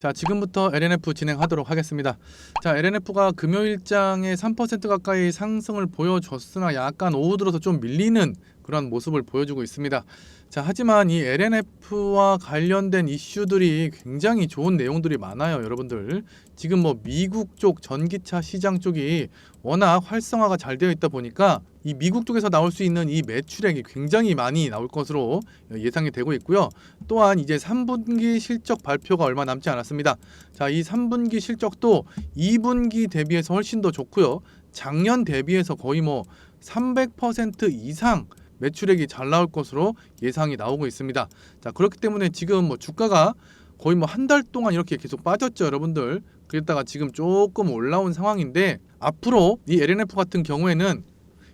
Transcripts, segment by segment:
자, 지금부터 LNF 진행하도록 하겠습니다. 자, LNF가 금요일장에 3% 가까이 상승을 보여줬으나 약간 오후 들어서 좀 밀리는 그런 모습을 보여주고 있습니다. 자, 하지만 이 LNF와 관련된 이슈들이 굉장히 좋은 내용들이 많아요, 여러분들. 지금 뭐 미국 쪽 전기차 시장 쪽이 워낙 활성화가 잘 되어 있다 보니까 이 미국 쪽에서 나올 수 있는 이 매출액이 굉장히 많이 나올 것으로 예상이 되고 있고요. 또한 이제 3분기 실적 발표가 얼마 남지 않았습니다. 자, 이 3분기 실적도 2분기 대비해서 훨씬 더 좋고요. 작년 대비해서 거의 뭐 300% 이상 매출액이 잘 나올 것으로 예상이 나오고 있습니다. 자, 그렇기 때문에 지금 뭐 주가가 거의 뭐 한 달 동안 이렇게 계속 빠졌죠, 여러분들. 그랬다가 지금 조금 올라온 상황인데 앞으로 이 LNF 같은 경우에는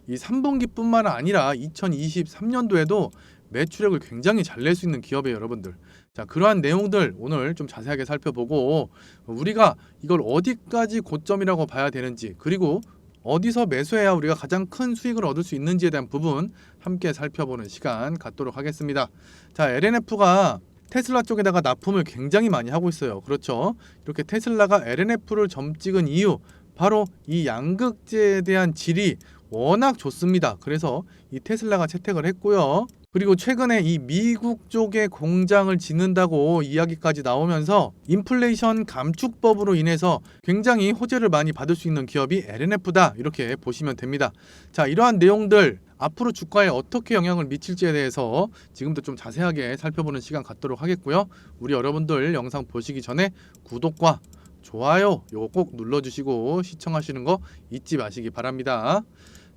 이 3분기뿐만 아니라 2023년도에도 매출액을 굉장히 잘 낼 수 있는 기업이에요, 여러분들. 자, 그러한 내용들 오늘 좀 자세하게 살펴보고 우리가 이걸 어디까지 고점이라고 봐야 되는지 그리고 어디서 매수해야 우리가 가장 큰 수익을 얻을 수 있는지에 대한 부분 함께 살펴보는 시간 갖도록 하겠습니다. 자, LNF가 테슬라 쪽에다가 납품을 굉장히 많이 하고 있어요. 그렇죠? 이렇게 테슬라가 LNF를 점 찍은 이유 바로 이 양극재에 대한 질이 워낙 좋습니다. 그래서 이 테슬라가 채택을 했고요. 그리고 최근에 이 미국 쪽에 공장을 짓는다고 이야기까지 나오면서 인플레이션 감축법으로 인해서 굉장히 호재를 많이 받을 수 있는 기업이 LNF다 이렇게 보시면 됩니다. 자 이러한 내용들 앞으로 주가에 어떻게 영향을 미칠지에 대해서 지금도 좀 자세하게 살펴보는 시간 갖도록 하겠고요. 우리 여러분들 영상 보시기 전에 구독과 좋아요 요거 꼭 눌러주시고 시청하시는 거 잊지 마시기 바랍니다.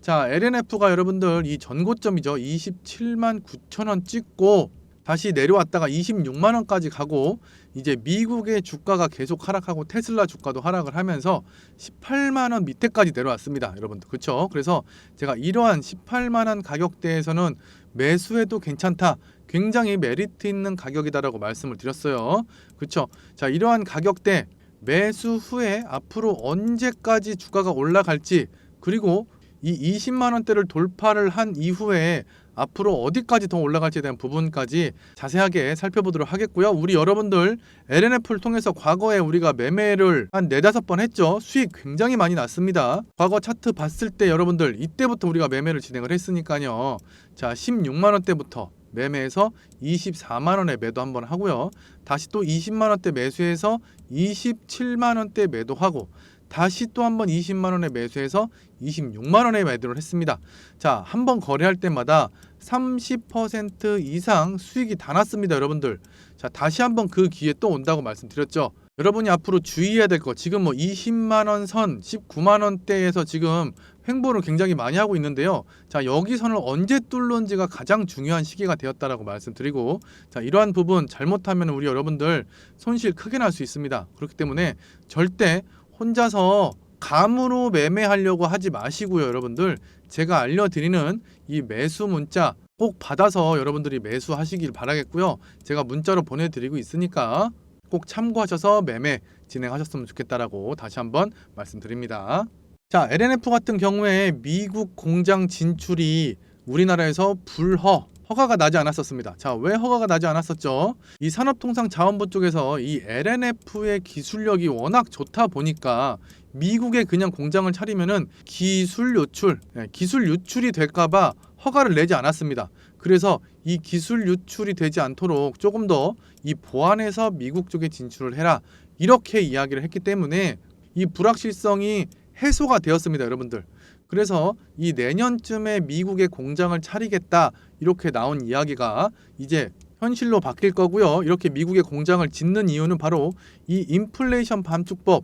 자, LNF가 여러분들 이 전고점이죠. 27만 9천 원 찍고 다시 내려왔다가 26만 원까지 가고 이제 미국의 주가가 계속 하락하고 테슬라 주가도 하락을 하면서 18만 원 밑에까지 내려왔습니다. 여러분들. 그렇죠? 그래서 제가 이러한 18만 원 가격대에서는 매수해도 괜찮다. 굉장히 메리트 있는 가격이다라고 말씀을 드렸어요. 그렇죠? 자, 이러한 가격대 매수 후에 앞으로 언제까지 주가가 올라갈지 그리고 이 20만 원대를 돌파를 한 이후에 앞으로 어디까지 더 올라갈지에 대한 부분까지 자세하게 살펴보도록 하겠고요. 우리 여러분들 LNF를 통해서 과거에 우리가 매매를 한 네다섯 번 했죠. 수익 굉장히 많이 났습니다. 과거 차트 봤을 때 여러분들 이때부터 우리가 매매를 진행을 했으니까요. 자, 16만 원대부터 매매해서 24만 원에 매도 한번 하고요. 다시 또 20만 원대 매수해서 27만 원대 매도하고 다시 또 한번 20만 원에 매수해서 26만 원에 매도를 했습니다. 자, 한 번 거래할 때마다 30% 이상 수익이 다 났습니다, 여러분들. 자, 다시 한번 그 기회 또 온다고 말씀드렸죠. 여러분이 앞으로 주의해야 될 거 지금 뭐 20만 원 선, 19만 원대에서 지금 횡보를 굉장히 많이 하고 있는데요. 자, 여기 선을 언제 뚫는지가 가장 중요한 시기가 되었다라고 말씀드리고 자, 이러한 부분 잘못하면 우리 여러분들 손실 크게 날 수 있습니다. 그렇기 때문에 절대 혼자서 감으로 매매하려고 하지 마시고요, 여러분들. 제가 알려드리는 이 매수 문자 꼭 받아서 여러분들이 매수하시길 바라겠고요. 제가 문자로 보내드리고 있으니까 꼭 참고하셔서 매매 진행하셨으면 좋겠다라고 다시 한번 말씀드립니다. 자, LNF 같은 경우에 미국 공장 진출이 우리나라에서 불허 허가가 나지 않았었습니다. 자, 왜 허가가 나지 않았었죠? 이 산업통상자원부 쪽에서 이 LNF의 기술력이 워낙 좋다 보니까 미국에 그냥 공장을 차리면은 기술 유출, 예, 기술 유출이 될까봐 허가를 내지 않았습니다. 그래서 이 기술 유출이 되지 않도록 조금 더 이 보완해서 미국 쪽에 진출을 해라 이렇게 이야기를 했기 때문에 이 불확실성이 해소가 되었습니다, 여러분들. 그래서 이 내년쯤에 미국에 공장을 차리겠다 이렇게 나온 이야기가 이제 현실로 바뀔 거고요. 이렇게 미국에 공장을 짓는 이유는 바로 이 인플레이션 감축법.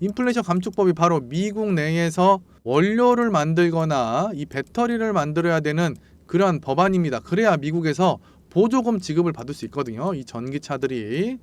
인플레이션 감축법이 바로 미국 내에서 원료를 만들거나 이 배터리를 만들어야 되는 그러한 법안입니다. 그래야 미국에서 보조금 지급을 받을 수 있거든요. 이 전기차들이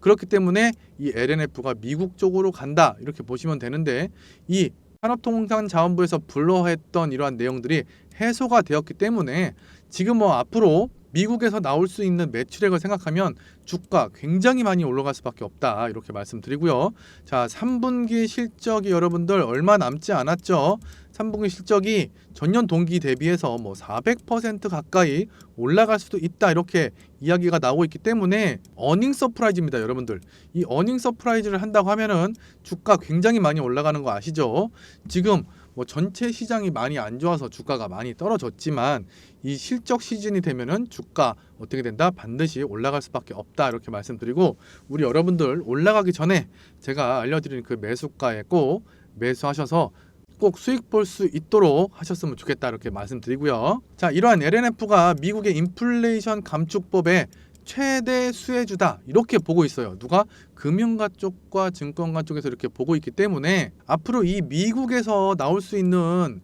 그렇기 때문에 이 LNF가 미국 쪽으로 간다 이렇게 보시면 되는데 이 산업통상자원부에서 불허했던 이러한 내용들이 해소가 되었기 때문에 지금 뭐 앞으로 미국에서 나올 수 있는 매출액을 생각하면 주가 굉장히 많이 올라갈 수밖에 없다 이렇게 말씀드리고요. 자, 3분기 실적이 여러분들 얼마 남지 않았죠. 3분기 실적이 전년 동기 대비해서 뭐 400% 가까이 올라갈 수도 있다 이렇게 이야기가 나오고 있기 때문에 어닝 서프라이즈입니다, 여러분들. 이 어닝 서프라이즈를 한다고 하면은 주가 굉장히 많이 올라가는 거 아시죠? 지금 뭐 전체 시장이 많이 안 좋아서 주가가 많이 떨어졌지만 이 실적 시즌이 되면은 주가 어떻게 된다? 반드시 올라갈 수밖에 없다 이렇게 말씀드리고 우리 여러분들 올라가기 전에 제가 알려드리는 그 매수가에 꼭 매수하셔서 꼭 수익 볼 수 있도록 하셨으면 좋겠다 이렇게 말씀드리고요. 자, 이러한 LNF가 미국의 인플레이션 감축법의 최대 수혜주다 이렇게 보고 있어요. 누가 금융가 쪽과 증권가 쪽에서 이렇게 보고 있기 때문에 앞으로 이 미국에서 나올 수 있는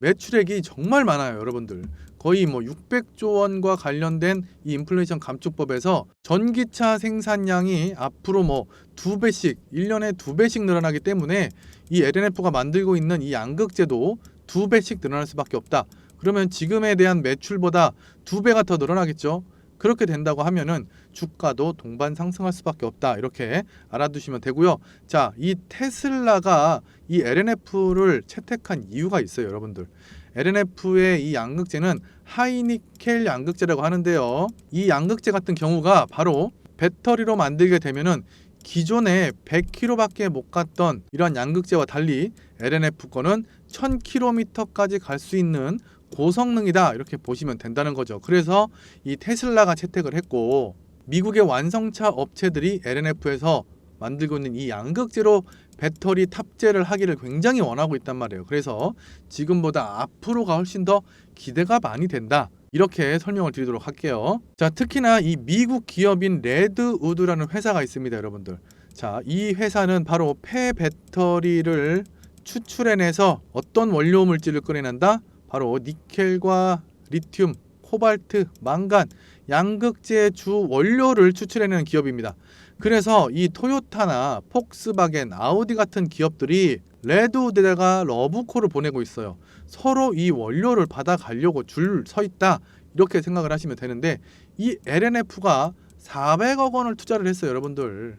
매출액이 정말 많아요, 여러분들. 거의 뭐 600조 원과 관련된 이 인플레이션 감축법에서 전기차 생산량이 앞으로 뭐 두 배씩 1년에 두 배씩 늘어나기 때문에 이 LNF가 만들고 있는 이 양극재도 두 배씩 늘어날 수밖에 없다. 그러면 지금에 대한 매출보다 두 배가 더 늘어나겠죠. 그렇게 된다고 하면은 주가도 동반 상승할 수밖에 없다. 이렇게 알아두시면 되고요. 자, 이 테슬라가 이 LNF를 채택한 이유가 있어요, 여러분들. LNF의 이 양극재는 하이니켈 양극재라고 하는데요. 이 양극재 같은 경우가 바로 배터리로 만들게 되면은 기존에 100km밖에 못 갔던 이런 양극재와 달리 LNF 거는 1000km까지 갈 수 있는 고성능이다 이렇게 보시면 된다는 거죠. 그래서 이 테슬라가 채택을 했고 미국의 완성차 업체들이 LNF에서 만들고 있는 이 양극재로 배터리 탑재를 하기를 굉장히 원하고 있단 말이에요. 그래서 지금보다 앞으로가 훨씬 더 기대가 많이 된다. 이렇게 설명을 드리도록 할게요. 자, 특히나 이 미국 기업인 레드우드라는 회사가 있습니다, 여러분들. 자, 이 회사는 바로 폐 배터리를 추출해내서 어떤 원료 물질을 꺼내낸다? 바로 니켈과 리튬, 코발트, 망간, 양극재 주 원료를 추출해내는 기업입니다. 그래서 이 토요타나 폭스바겐, 아우디 같은 기업들이 레드 우드에다가 러브콜을 보내고 있어요. 서로 이 원료를 받아가려고 줄 서 있다 이렇게 생각을 하시면 되는데 이 LNF가 400억 원을 투자를 했어요, 여러분들.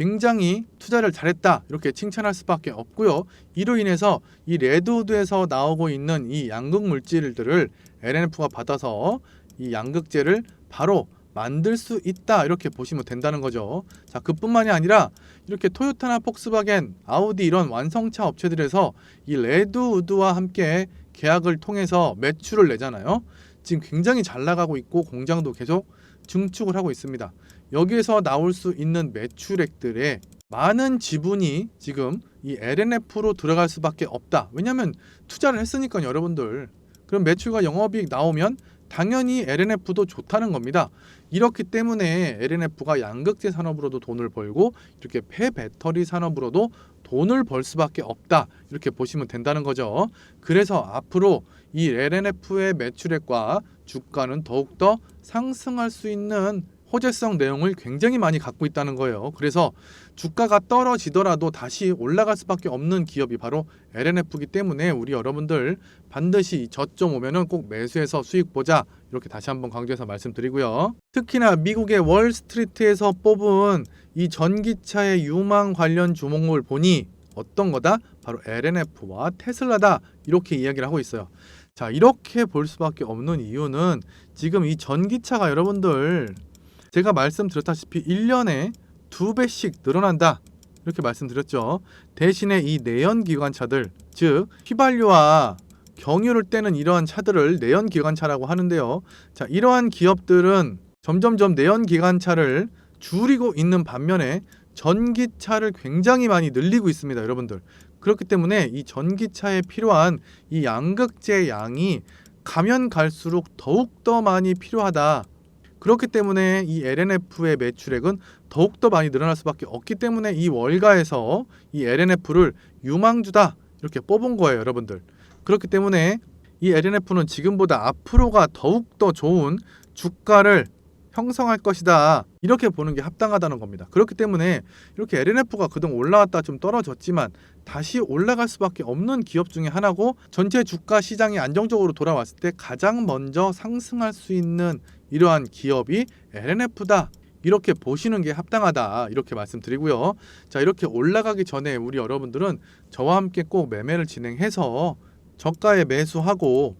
굉장히 투자를 잘했다 이렇게 칭찬할 수밖에 없고요. 이로 인해서 이 레드우드에서 나오고 있는 이 양극 물질들을 LNF가 받아서 이 양극재를 바로 만들 수 있다 이렇게 보시면 된다는 거죠. 자 그뿐만이 아니라 이렇게 토요타나 폭스바겐, 아우디 이런 완성차 업체들에서 이 레드우드와 함께 계약을 통해서 매출을 내잖아요. 지금 굉장히 잘 나가고 있고 공장도 계속 증축을 하고 있습니다. 여기에서 나올 수 있는 매출액들의 많은 지분이 지금 이 LNF로 들어갈 수밖에 없다. 왜냐하면 투자를 했으니까 여러분들 그럼 매출과 영업이익 나오면 당연히 LNF도 좋다는 겁니다. 이렇기 때문에 LNF가 양극재 산업으로도 돈을 벌고 이렇게 폐배터리 산업으로도 돈을 벌 수밖에 없다. 이렇게 보시면 된다는 거죠. 그래서 앞으로 이 LNF의 매출액과 주가는 더욱더 상승할 수 있는 호재성 내용을 굉장히 많이 갖고 있다는 거예요. 그래서 주가가 떨어지더라도 다시 올라갈 수밖에 없는 기업이 바로 LNF이기 때문에 우리 여러분들 반드시 저점 오면은 꼭 매수해서 수익 보자 이렇게 다시 한번 강조해서 말씀드리고요. 특히나 미국의 월스트리트에서 뽑은 이 전기차의 유망 관련 주목을 보니 어떤 거다? 바로 LNF와 테슬라다 이렇게 이야기를 하고 있어요. 자 이렇게 볼 수밖에 없는 이유는 지금 이 전기차가 여러분들 제가 말씀드렸다시피 1년에 두 배씩 늘어난다. 이렇게 말씀드렸죠. 대신에 이 내연 기관차들, 즉 휘발유와 경유를 떼는 이러한 차들을 내연 기관차라고 하는데요. 자, 이러한 기업들은 점점점 내연 기관차를 줄이고 있는 반면에 전기차를 굉장히 많이 늘리고 있습니다, 여러분들. 그렇기 때문에 이 전기차에 필요한 이 양극재 양이 가면 갈수록 더욱 더 많이 필요하다. 그렇기 때문에 이 LNF의 매출액은 더욱더 많이 늘어날 수밖에 없기 때문에 이 월가에서 이 LNF를 유망주다 이렇게 뽑은 거예요, 여러분들. 그렇기 때문에 이 LNF는 지금보다 앞으로가 더욱더 좋은 주가를 형성할 것이다. 이렇게 보는 게 합당하다는 겁니다. 그렇기 때문에 이렇게 LNF가 그동안 올라왔다 좀 떨어졌지만 다시 올라갈 수밖에 없는 기업 중에 하나고 전체 주가 시장이 안정적으로 돌아왔을 때 가장 먼저 상승할 수 있는 이러한 기업이 LNF다. 이렇게 보시는 게 합당하다. 이렇게 말씀드리고요. 자, 이렇게 올라가기 전에 우리 여러분들은 저와 함께 꼭 매매를 진행해서 저가에 매수하고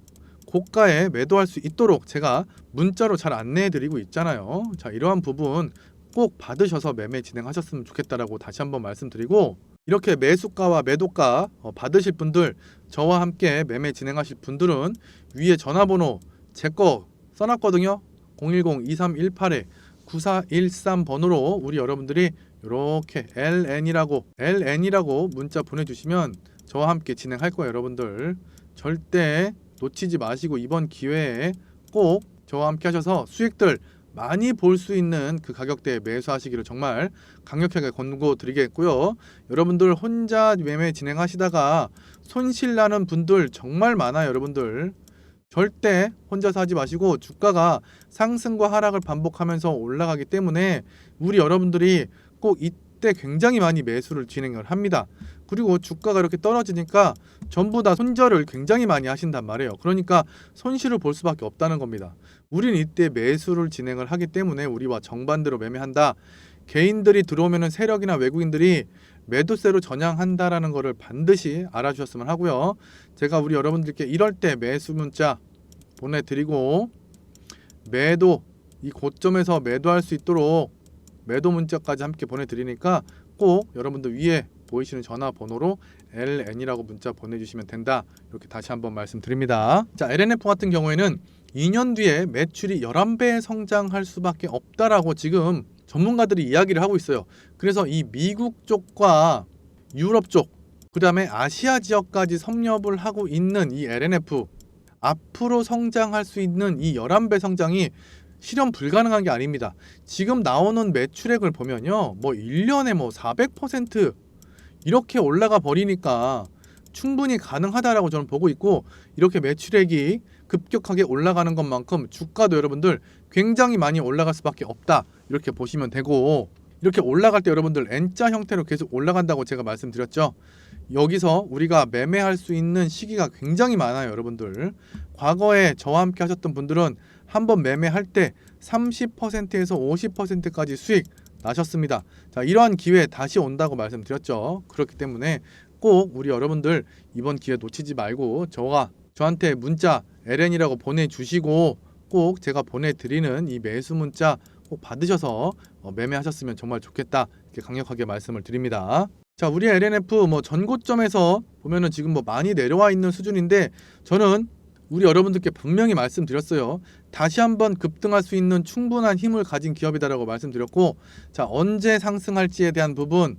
고가에 매도할 수 있도록 제가 문자로 잘 안내해 드리고 있잖아요. 자, 이러한 부분 꼭 받으셔서 매매 진행하셨으면 좋겠다라고 다시 한번 말씀드리고 이렇게 매수가와 매도가 어, 받으실 분들 저와 함께 매매 진행하실 분들은 위에 전화번호 제 거 써놨거든요. 010-2318에 9413 번호로 우리 여러분들이 이렇게 LN이라고 LN이라고 문자 보내주시면 저와 함께 진행할 거예요, 여러분들. 절대 놓치지 마시고 이번 기회에 꼭 저와 함께 하셔서 수익들 많이 볼 수 있는 그 가격대에 매수하시기를 정말 강력하게 권고드리겠고요. 여러분들 혼자 매매 진행하시다가 손실 나는 분들 정말 많아요, 여러분들. 절대 혼자서 하지 마시고 주가가 상승과 하락을 반복하면서 올라가기 때문에 우리 여러분들이 꼭 이때 굉장히 많이 매수를 진행을 합니다. 그리고 주가가 이렇게 떨어지니까 전부 다 손절을 굉장히 많이 하신단 말이에요. 그러니까 손실을 볼 수밖에 없다는 겁니다. 우리는 이때 매수를 진행을 하기 때문에 우리와 정반대로 매매한다. 개인들이 들어오면은 세력이나 외국인들이 매도세로 전향한다라는 것을 반드시 알아주셨으면 하고요. 제가 우리 여러분들께 이럴 때 매수 문자 보내드리고 매도 이 고점에서 매도할 수 있도록 매도 문자까지 함께 보내드리니까 꼭 여러분들 위에 보이시는 전화번호로 LN이라고 문자 보내주시면 된다. 이렇게 다시 한번 말씀드립니다. 자, LNF 같은 경우에는 2년 뒤에 매출이 11배 성장할 수밖에 없다라고 지금 전문가들이 이야기를 하고 있어요. 그래서 이 미국 쪽과 유럽 쪽, 그 다음에 아시아 지역까지 섭렵을 하고 있는 이 LNF 앞으로 성장할 수 있는 이 11배 성장이 실현 불가능한 게 아닙니다. 지금 나오는 매출액을 보면요. 뭐 1년에 뭐 400% 이렇게 올라가 버리니까 충분히 가능하다라고 저는 보고 있고 이렇게 매출액이 급격하게 올라가는 것만큼 주가도 여러분들 굉장히 많이 올라갈 수밖에 없다. 이렇게 보시면 되고 이렇게 올라갈 때 여러분들 N자 형태로 계속 올라간다고 제가 말씀드렸죠. 여기서 우리가 매매할 수 있는 시기가 굉장히 많아요, 여러분들. 과거에 저와 함께 하셨던 분들은 한번 매매할 때 30%에서 50%까지 수익 나셨습니다. 자, 이러한 기회 다시 온다고 말씀드렸죠. 그렇기 때문에 꼭 우리 여러분들 이번 기회 놓치지 말고 저가 저한테 문자 LN이라고 보내주시고 꼭 제가 보내드리는 이 매수 문자 꼭 받으셔서 어, 매매하셨으면 정말 좋겠다 이렇게 강력하게 말씀을 드립니다. 자, 우리 LNF 뭐 전고점에서 보면은 지금 뭐 많이 내려와 있는 수준인데 저는 우리 여러분들께 분명히 말씀드렸어요. 다시 한번 급등할 수 있는 충분한 힘을 가진 기업이다라고 말씀드렸고, 자 언제 상승할지에 대한 부분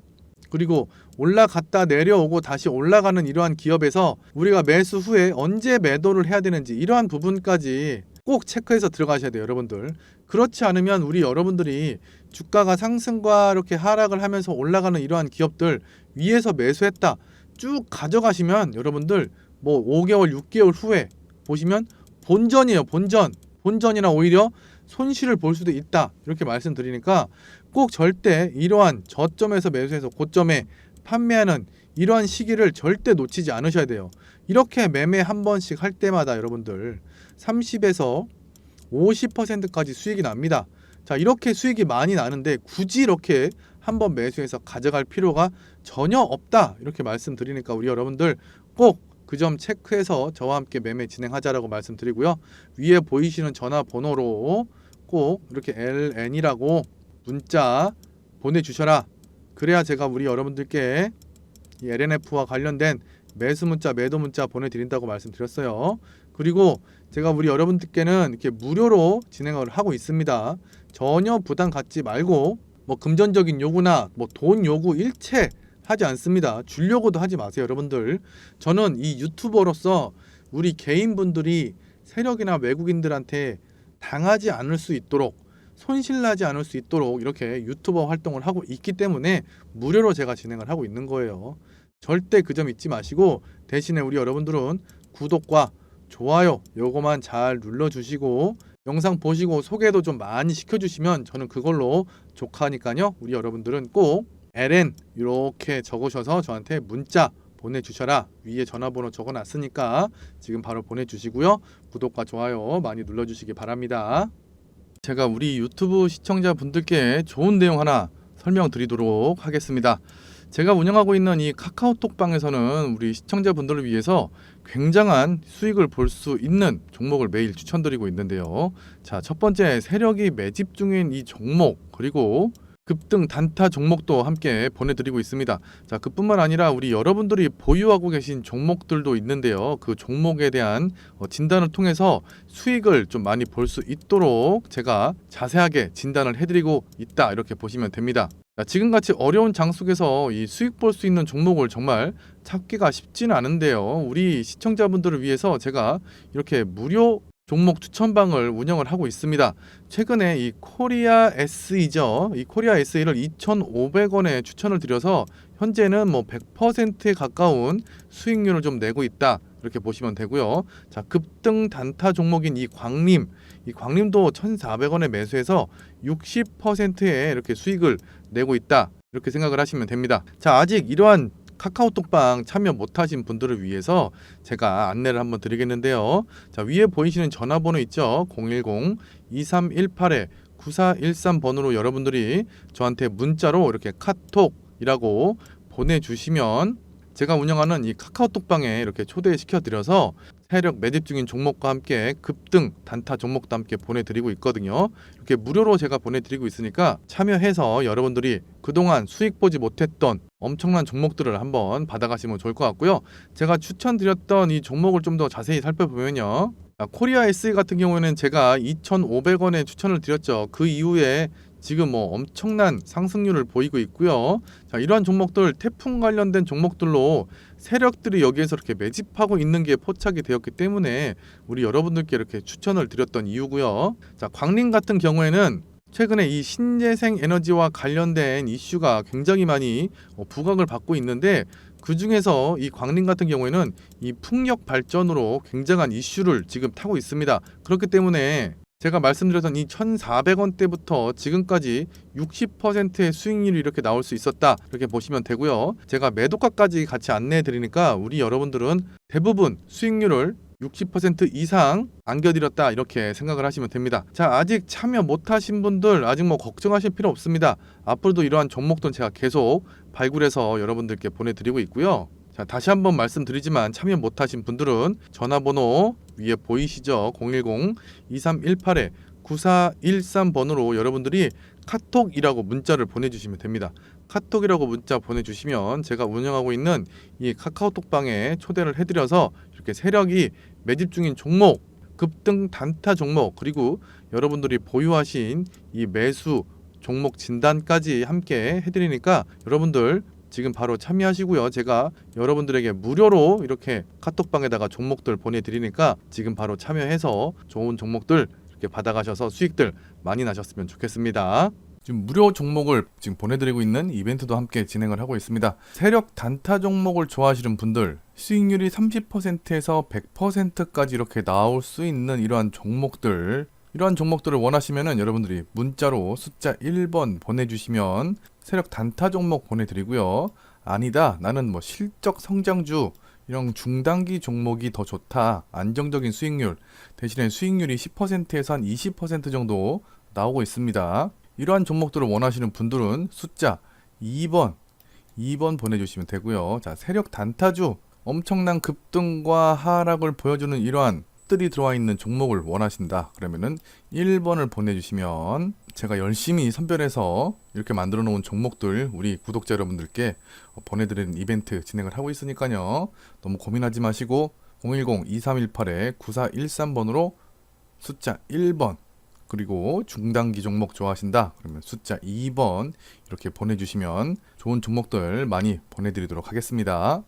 그리고 올라갔다 내려오고 다시 올라가는 이러한 기업에서 우리가 매수 후에 언제 매도를 해야 되는지 이러한 부분까지 꼭 체크해서 들어가셔야 돼요, 여러분들. 그렇지 않으면 우리 여러분들이 주가가 상승과 이렇게 하락을 하면서 올라가는 이러한 기업들 위에서 매수했다 쭉 가져가시면 여러분들 뭐 5개월, 6개월 후에 보시면 본전이에요, 본전. 본전이나 오히려 손실을 볼 수도 있다. 이렇게 말씀드리니까 꼭 절대 이러한 저점에서 매수해서 고점에 판매하는 이러한 시기를 절대 놓치지 않으셔야 돼요. 이렇게 매매 한 번씩 할 때마다 여러분들 30에서 50%까지 수익이 납니다. 자, 이렇게 수익이 많이 나는데 굳이 이렇게 한 번 매수해서 가져갈 필요가 전혀 없다. 이렇게 말씀드리니까 우리 여러분들 꼭 그 점 체크해서 저와 함께 매매 진행하자라고 말씀드리고요. 위에 보이시는 전화번호로 꼭 이렇게 LN이라고 문자 보내주셔라. 그래야 제가 우리 여러분들께 이 LNF와 관련된 매수 문자, 매도 문자 보내드린다고 말씀드렸어요. 그리고 제가 우리 여러분들께는 이렇게 무료로 진행을 하고 있습니다. 전혀 부담 갖지 말고 뭐 금전적인 요구나 뭐 돈 요구 일체 하지 않습니다. 주려고도 하지 마세요, 여러분들. 저는 이 유튜버로서 우리 개인분들이 세력이나 외국인들한테 당하지 않을 수 있도록 손실나지 않을 수 있도록 이렇게 유튜버 활동을 하고 있기 때문에 무료로 제가 진행을 하고 있는 거예요. 절대 그 점 잊지 마시고 대신에 우리 여러분들은 구독과 좋아요 요거만 잘 눌러주시고 영상 보시고 소개도 좀 많이 시켜주시면 저는 그걸로 족하니까요. 우리 여러분들은 꼭 LN 이렇게 적으셔서 저한테 문자 보내주셔라 위에 전화번호 적어놨으니까 지금 바로 보내주시고요. 구독과 좋아요 많이 눌러주시기 바랍니다. 제가 우리 유튜브 시청자분들께 좋은 내용 하나 설명드리도록 하겠습니다. 제가 운영하고 있는 이 카카오톡방에서는 우리 시청자분들을 위해서 굉장한 수익을 볼 수 있는 종목을 매일 추천드리고 있는데요. 자, 첫 번째 세력이 매집 중인 이 종목 그리고 급등 단타 종목도 함께 보내드리고 있습니다. 자, 그뿐만 아니라 우리 여러분들이 보유하고 계신 종목들도 있는데요. 그 종목에 대한 어, 진단을 통해서 수익을 좀 많이 볼 수 있도록 제가 자세하게 진단을 해드리고 있다 이렇게 보시면 됩니다. 자, 지금같이 어려운 장 속에서 이 수익 볼 수 있는 종목을 정말 찾기가 쉽지는 않은데요. 우리 시청자분들을 위해서 제가 이렇게 무료 종목 추천방을 운영을 하고 있습니다. 최근에 이 코리아 SE죠. 이 코리아 SE를 2,500원에 추천을 드려서 현재는 뭐 100%에 가까운 수익률을 좀 내고 있다. 이렇게 보시면 되고요. 자, 급등 단타 종목인 이 광림, 이 광림도 1,400원에 매수해서 60%의 이렇게 수익을 내고 있다. 이렇게 생각을 하시면 됩니다. 자, 아직 이러한 카카오톡방 참여 못하신 분들을 위해서 제가 안내를 한번 드리겠는데요. 자, 위에 보이시는 전화번호 있죠? 010-2318-9413번으로 여러분들이 저한테 문자로 이렇게 카톡이라고 보내주시면 제가 운영하는 이 카카오톡방에 이렇게 초대시켜 드려서 세력 매집 중인 종목과 함께 급등 단타 종목도 함께 보내드리고 있거든요. 이렇게 무료로 제가 보내드리고 있으니까 참여해서 여러분들이 그동안 수익 보지 못했던 엄청난 종목들을 한번 받아가시면 좋을 것 같고요. 제가 추천드렸던 이 종목을 좀 더 자세히 살펴보면요. 자, 코리아 SE 같은 경우에는 제가 2,500원에 추천을 드렸죠. 그 이후에 지금 뭐 엄청난 상승률을 보이고 있고요. 자, 이러한 종목들 태풍 관련된 종목들로 세력들이 여기에서 이렇게 매집하고 있는 게 포착이 되었기 때문에 우리 여러분들께 이렇게 추천을 드렸던 이유고요. 자, 광림 같은 경우에는 최근에 이 신재생 에너지와 관련된 이슈가 굉장히 많이 어, 부각을 받고 있는데 그 중에서 이 광림 같은 경우에는 이 풍력 발전으로 굉장한 이슈를 지금 타고 있습니다. 그렇기 때문에 제가 말씀드렸던 이 1,400원대부터 지금까지 60%의 수익률이 이렇게 나올 수 있었다. 이렇게 보시면 되고요. 제가 매도가까지 같이 안내해 드리니까 우리 여러분들은 대부분 수익률을 60% 이상 안겨드렸다 이렇게 생각을 하시면 됩니다. 자 아직 참여 못하신 분들 아직 뭐 걱정하실 필요 없습니다. 앞으로도 이러한 종목들 제가 계속 발굴해서 여러분들께 보내드리고 있고요. 자 다시 한번 말씀드리지만 참여 못하신 분들은 전화번호 위에 보이시죠? 010-2318-9413번으로 여러분들이 카톡이라고 문자를 보내주시면 됩니다. 카톡이라고 문자 보내주시면 제가 운영하고 있는 이 카카오톡방에 초대를 해드려서 이렇게 세력이 매집 중인 종목, 급등 단타 종목 그리고 여러분들이 보유하신 이 매수 종목 진단까지 함께 해드리니까 여러분들 지금 바로 참여하시고요. 제가 여러분들에게 무료로 이렇게 카톡방에다가 종목들 보내드리니까 지금 바로 참여해서 좋은 종목들 이렇게 받아가셔서 수익들 많이 나셨으면 좋겠습니다. 지금 무료 종목을 지금 보내드리고 있는 이벤트도 함께 진행을 하고 있습니다. 세력 단타 종목을 좋아하시는 분들 수익률이 30%에서 100%까지 이렇게 나올 수 있는 이러한 종목들 이러한 종목들을 원하시면은 여러분들이 문자로 숫자 1번 보내주시면 세력 단타 종목 보내드리고요. 아니다 나는 뭐 실적 성장주 이런 중단기 종목이 더 좋다 안정적인 수익률 대신에 수익률이 10%에서 한 20% 정도 나오고 있습니다. 이러한 종목들을 원하시는 분들은 숫자 2번 2번 보내주시면 되고요. 자 세력 단타주 엄청난 급등과 하락을 보여주는 이러한 들이 들어와 있는 종목을 원하신다. 그러면은 1번을 보내주시면 제가 열심히 선별해서 이렇게 만들어 놓은 종목들 우리 구독자 여러분들께 보내드리는 이벤트 진행을 하고 있으니까요. 너무 고민하지 마시고 010-2318-9413번으로 숫자 1번 그리고 중단기 종목 좋아하신다 그러면 숫자 2번 이렇게 보내주시면 좋은 종목들 많이 보내드리도록 하겠습니다.